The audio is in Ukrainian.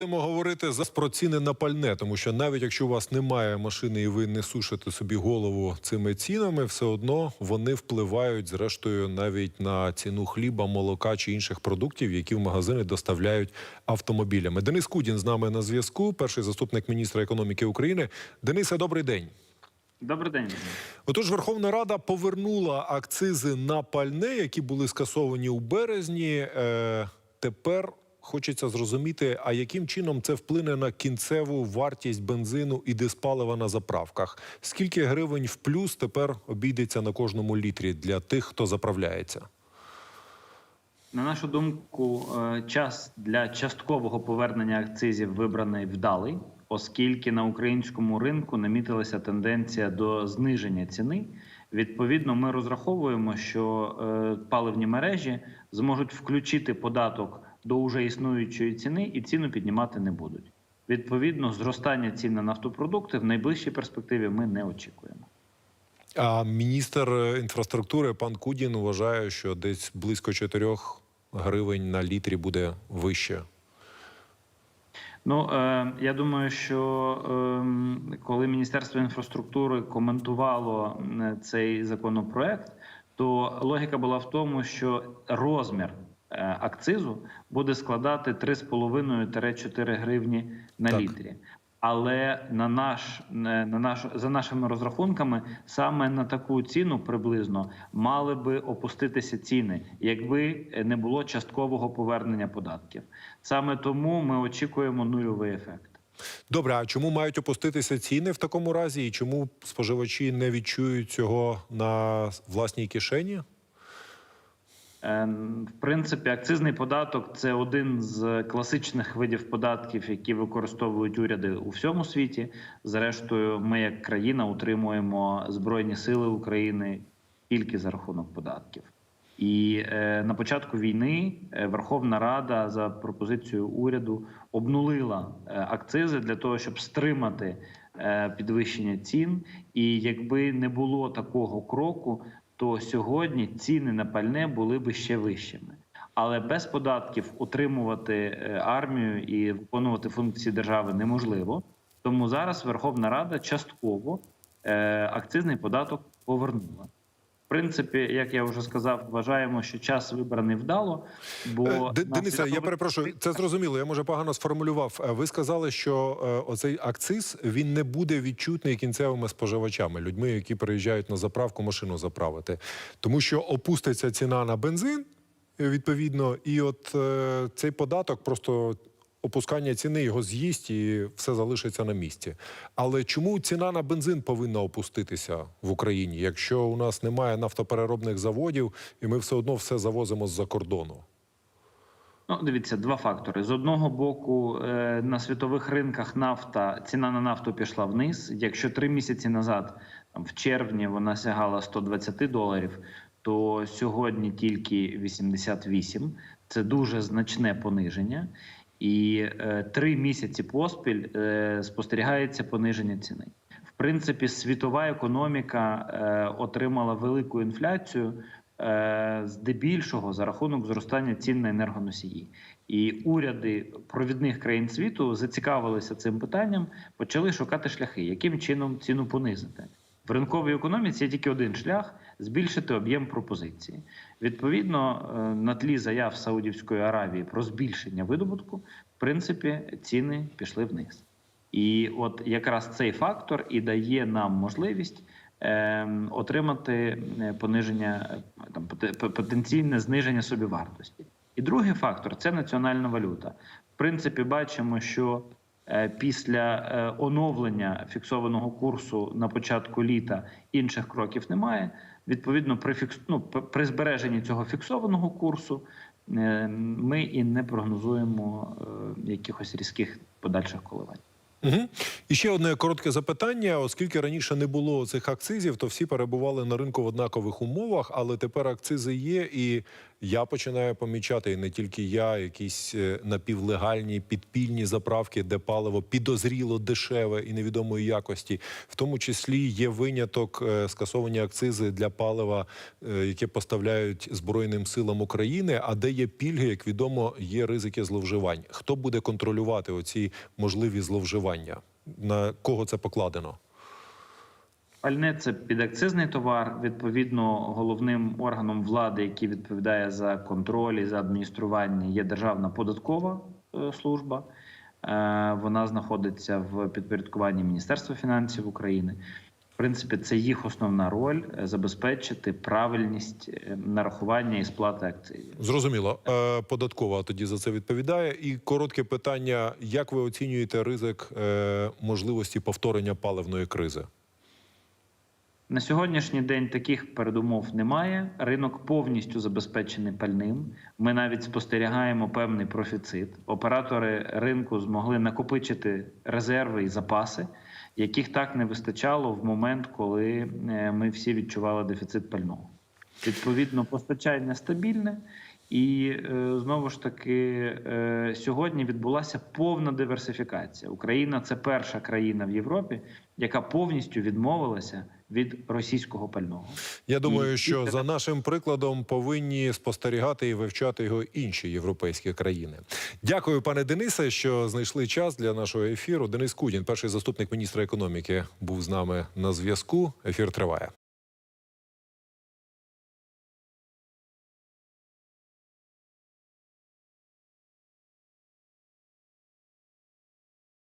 Будемо говорити зараз про ціни на пальне, тому що навіть якщо у вас немає машини і ви не сушите собі голову цими цінами, все одно вони впливають зрештою навіть на ціну хліба, молока чи інших продуктів, які в магазини доставляють автомобілями. Денис Кудін з нами на зв'язку, перший заступник міністра економіки України. Денисе, добрий день. Добрий день. Отож, Верховна Рада повернула акцизи на пальне, які були скасовані у березні. Е, тепер хочеться зрозуміти, а яким чином це вплине на кінцеву вартість бензину і диспалива на заправках. Скільки гривень в плюс тепер обійдеться на кожному літрі для тих, хто заправляється? На нашу думку, е, час для часткового повернення акцизів вибраний вдалий, оскільки на українському ринку намітилася тенденція до зниження ціни. Відповідно, ми розраховуємо, що е, паливні мережі зможуть включити податок до уже існуючої ціни і ціну піднімати не будуть. Відповідно, зростання цін на нафтопродукти в найближчій перспективі ми не очікуємо. А міністр інфраструктури пан Кудін вважає, що десь близько 4 гривень на літрі буде вище. Ну е, я думаю, що е, коли Міністерство інфраструктури коментувало е, цей законопроект, то логіка була в тому, що розмір акцизу буде складати 3,5-4 гривні на Так. літрі. Але на наш на наш за нашими розрахунками, саме на таку ціну приблизно мали би опуститися ціни, якби не було часткового повернення податків. Саме тому ми очікуємо нульовий ефект. Добре, а чому мають опуститися ціни в такому разі, і чому споживачі не відчують цього на власній кишені? Е, В принципі, акцизний податок це один з класичних видів податків, які використовують уряди у всьому світі. Зрештою, ми як країна утримуємо збройні сили України тільки за рахунок податків. І е, на початку війни е, Верховна Рада за пропозицією уряду обнулила е, акцизи для того, щоб стримати підвищення цін. І якби не було такого кроку, то сьогодні ціни на пальне були би ще вищими. Але без податків утримувати е, армію і виконувати функції держави неможливо. Тому зараз Верховна Рада частково е, акцизний податок повернула. В принципі, як я вже сказав, вважаємо, що час вибраний вдало. Бо Е, Д- на я перепрошую, це зрозуміло. Я може погано сформулював. Е, Ви сказали, що е, оцей акциз він не буде відчутний кінцевими споживачами, людьми, які приїжджають на заправку машину заправити, тому що опуститься ціна на бензин відповідно, і от е, цей податок просто. Опускання ціни його з'їсть і все залишиться на місці. Але чому ціна на бензин повинна опуститися в Україні, якщо у нас немає нафтопереробних заводів, і ми все одно все завозимо з-за кордону? Ну, дивіться, два фактори. З одного боку, е, на світових ринках нафта ціна на нафту пішла вниз. Якщо три місяці назад, там, в червні, вона сягала 120 доларів, то сьогодні тільки 88. Це дуже значне пониження. І е, три місяці поспіль е, спостерігається пониження ціни. В принципі, світова економіка е, отримала велику інфляцію здебільшого за рахунок зростання цін на енергоносії. І уряди провідних країн світу зацікавилися цим питанням, почали шукати шляхи, яким чином ціну понизити. В ринковій економіці є тільки один шлях збільшити об'єм пропозиції. Відповідно, е, на тлі заяв Саудівської Аравії про збільшення видобутку, в принципі, ціни пішли вниз. І от якраз цей фактор і дає нам можливість е, отримати е, пониження там поте- потенційне зниження собівартості. І другий фактор це національна валюта. В принципі, бачимо, що після оновлення фіксованого курсу на початку літа інших кроків немає. Відповідно, при фікс... ну, при збереженні цього фіксованого курсу е, ми і не прогнозуємо е, якихось різких подальших коливань. Угу. І ще одне коротке запитання. Оскільки раніше не було цих акцизів, то всі перебували на ринку в однакових умовах, але тепер акцизи є, і я починаю помічати, і не тільки я, якісь е, напівлегальні підпільні заправки, де паливо підозріло дешеве і невідомої якості. В тому числі є виняток е, скасовані акцизи для палива, е, яке поставляють Збройним силам України, а де є пільги, як відомо, є ризики зловживань. Хто буде контролювати оці можливі зловживання? На кого це покладено? Пальне це підакцизний товар. Відповідно, головним органом влади, який відповідає за контроль і за адміністрування, є Державна податкова е, служба. Е, Вона знаходиться в підпорядкуванні Міністерства фінансів України. Принципі, це їх основна роль е, забезпечити правильність е, нарахування і сплати акцизів. Зрозуміло. Е, Податкова тоді за це відповідає. І коротке питання: як ви оцінюєте ризик можливості повторення паливної кризи? На сьогоднішній день таких передумов немає. Ринок повністю забезпечений пальним. Ми навіть спостерігаємо певний профіцит. Оператори ринку змогли накопичити резерви і запаси, яких так не вистачало в момент, коли е, ми всі відчували дефіцит пального. Відповідно, постачання стабільне. І е, знову ж таки е, сьогодні відбулася повна диверсифікація. Україна це перша країна в Європі, яка повністю відмовилася від російського пального. Я думаю, І- що і- за нашим прикладом повинні спостерігати і вивчати його інші європейські країни. Дякую, пане Денисе, що знайшли час для нашого ефіру. Денис Кудін, перший заступник міністра економіки, був з нами на зв'язку. Ефір триває.